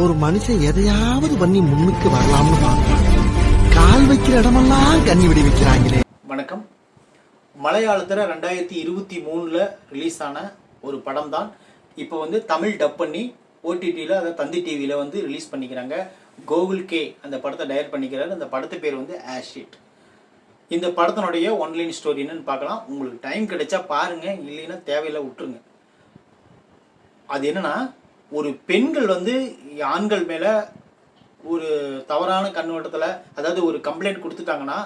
ஒரு மனுஷன் எதையாவது பண்ணி முன்னுக்கு வரலாம்னு பார்ப்பான் கால் வைக்கிற இடமெல்லாம் கண்ணி விடி வைக்கிறாங்களே. வணக்கம். மலையாளத்தில் ரெண்டாயிரத்தி இருபத்தி மூணில் ரிலீஸ் ஆன ஒரு படம் தான் இப்போ வந்து தமிழ் டப் பண்ணி ஓடிடியில் அதை தந்தி டிவியில் வந்து ரிலீஸ் பண்ணிக்கிறாங்க. கோகுல் கே அந்த படத்தை டயர் பண்ணிக்கிறாரு. அந்த படத்து பேர் வந்து ஆஷிட் இந்த படத்தினுடைய ஒன்லைன் ஸ்டோரி என்னன்னு பார்க்கலாம். உங்களுக்கு டைம் கிடைச்சா பாருங்க இல்லைன்னா தேவையில்லை விட்டுருங்க. அது என்னன்னா ஒரு பெண்கள் வந்து ஆண்கள் மேலே ஒரு தவறான கண்ணோட்டத்தில் அதாவது ஒரு கம்ப்ளைண்ட் கொடுத்துட்டாங்கன்னா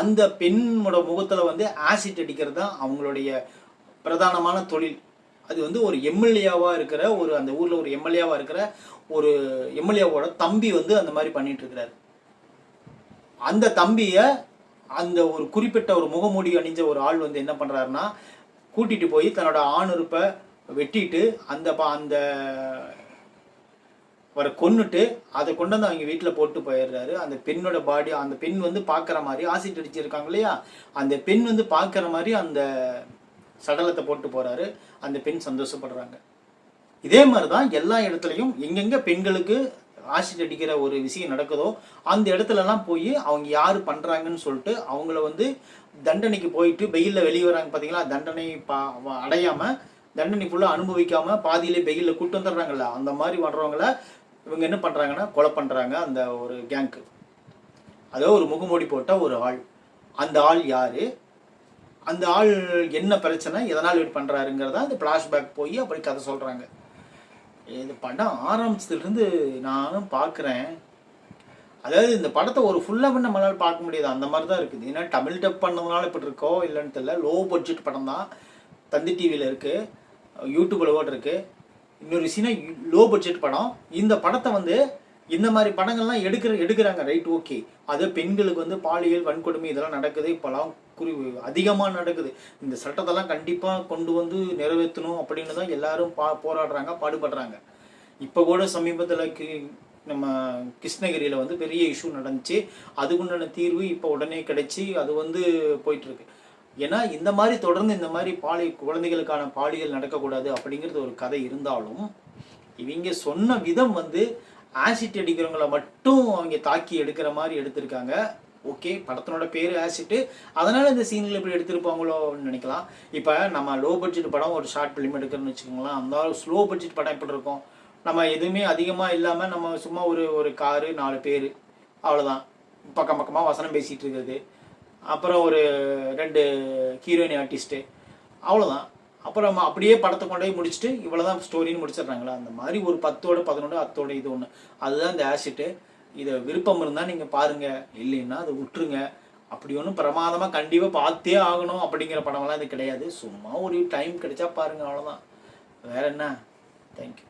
அந்த பெண்ணோட முகத்தில் வந்து ஆசிட் அடிக்கிறது தான் அவங்களுடைய பிரதானமான தொழில். அது வந்து ஒரு எம்எல்ஏவாக இருக்கிற ஒரு அந்த ஊரில் ஒரு எம்எல்ஏவாக இருக்கிற ஒரு எம்எல்ஏவோட தம்பி வந்து அந்த மாதிரி பண்ணிட்டு இருக்கிறாரு. அந்த தம்பியை அந்த ஒரு குறிப்பிட்ட ஒரு முகமூடி அணிஞ்ச ஒரு ஆள் வந்து என்ன பண்ணுறாருன்னா கூட்டிகிட்டு போய் தன்னோட ஆணுறுப்பை வெட்டிட்டு அந்த அந்த அவரை கொன்னுட்டு அதை கொண்டு வந்து அவங்க வீட்டில் போட்டு போயிடுறாரு. அந்த பெண்ணோட பாடி அந்த பெண் வந்து பார்க்குற மாதிரி ஆசிட் அடிச்சிருக்காங்க இல்லையா? அந்த பெண் வந்து பார்க்குற மாதிரி அந்த சடலத்தை போட்டு போகிறாரு அந்த பெண் சந்தோஷப்படுறாங்க. இதே மாதிரி தான் எல்லா இடத்துலையும் எங்கெங்கே பெண்களுக்கு ஆசிட் அடிக்கிற ஒரு விஷயம் நடக்குதோ அந்த இடத்துலலாம் போய் அவங்க யார் பண்ணுறாங்கன்னு சொல்லிட்டு அவங்கள வந்து தண்டனைக்கு போயிட்டு வெயிலில் வெளியே வராங்க பார்த்தீங்களா தண்டனை பா அடையாமல் தண்டனை ஃபுல்லாக அனுபவிக்காமல் பாதியிலே வெயிலில் கூட்டு வந்துடுறாங்கல்ல? அந்த மாதிரி வர்றவங்கள இவங்க என்ன பண்ணுறாங்கன்னா கொலை பண்ணுறாங்க அந்த ஒரு கேங்க்கு அதோ ஒரு முகமூடி போட்ட ஒரு ஆள். அந்த ஆள் யார்? அந்த ஆள் என்ன பிரச்சனை? எதனால் இப்படி பண்ணுறாருங்கிறத அந்த ஃப்ளாஷ்பேக் போய் அப்படி கதை சொல்கிறாங்க இது படம் ஆரம்பிச்சதுலேருந்து நானும் பார்க்குறேன் அதாவது இந்த படத்தை ஒரு ஃபுல்லாக பண்ண நம்மளால் பார்க்க முடியாது. அந்த மாதிரி தான் இருக்குது. ஏன்னா தமிழ் டப் பண்ணதுனால இப்படி இருக்கோ இல்லைன்னு தெரியல. லோ பட்ஜெட் படம் தான் தந்தி டிவியில் இருக்குது யூடியூப்பில் ஓட இன்னொரு விஷயம்னா லோ பட்ஜெட் படம். இந்த படத்தை வந்து இந்த மாதிரி படங்கள்லாம் எடுக்கிற எடுக்கிறாங்க ரைட் ஓகே அது பெண்களுக்கு வந்து பாலியல் வன்கொடுமை இதெல்லாம் நடக்குது. இப்போலாம் குறி அதிகமாக நடக்குது. இந்த சட்டத்தெல்லாம் கண்டிப்பாக கொண்டு வந்து நிறைவேற்றணும் அப்படின்னு தான் எல்லாரும் பா போராடுறாங்க பாடுபடுறாங்க. இப்போ கூட சமீபத்தில் கி நம்ம கிருஷ்ணகிரியில் வந்து பெரிய இஷ்யூ நடந்துச்சு. அதுக்குண்டான தீர்வு இப்போ உடனே கிடைச்சி அது வந்து போயிட்டுருக்கு ஏன்னா இந்த மாதிரி தொடர்ந்து இந்த மாதிரி பாலி குழந்தைகளுக்கான பாலியல் நடக்கக்கூடாது அப்படிங்கிறது ஒரு கதை இருந்தாலும் இவங்க சொன்ன விதம் வந்து ஆசிட் அடிக்கிறவங்கள மட்டும் அவங்க தாக்கி எடுக்கிற மாதிரி எடுத்திருக்காங்க. ஓகே படத்தினோட பேர் ஆசிட்டு அதனால இந்த சீன்கள் இப்படி எடுத்திருப்பாங்களோன்னு நினைக்கலாம். இப்போ நம்ம லோ பட்ஜெட் படம் ஒரு ஷார்ட் ஃபிலிம் எடுக்கிறோம்னு வச்சுக்கோங்களேன். அந்த ஸ்லோ பட்ஜெட் படம் எப்படி இருக்கும்? நம்ம எதுவுமே அதிகமாக இல்லாமல் நம்ம சும்மா ஒரு ஒரு காரு நாலு பேர் அவ்வளோதான் பக்கம் பக்கமாக வசனம் பேசிகிட்டு இருக்கிறது. அப்புறம் ஒரு ரெண்டு ஹீரோயின் ஆர்டிஸ்ட்டு அவ்வளோதான் அப்புறம் நம்ம அப்படியே படத்தை கொண்டு போய் முடிச்சுட்டு இவ்வளோதான் ஸ்டோரின்னு முடிச்சிடுறாங்களா? அந்த மாதிரி ஒரு பத்தோட பதினொன்று அத்தோட இது ஒன்று அதுதான் இந்த ஆசிட்டு இதை விருப்பம் இருந்தால் நீங்கள் பாருங்கள் இல்லைன்னா அதை விட்டுருங்க. அப்படி ஒன்றும் பிரமாதமாக கண்டிப்பாக பார்த்தே ஆகணும் அப்படிங்கிற படமெல்லாம் இது கிடையாது. சும்மா ஒரு டைம் கிடைச்சா பாருங்கள் அவ்வளோதான் வேற என்ன? தேங்க்யூ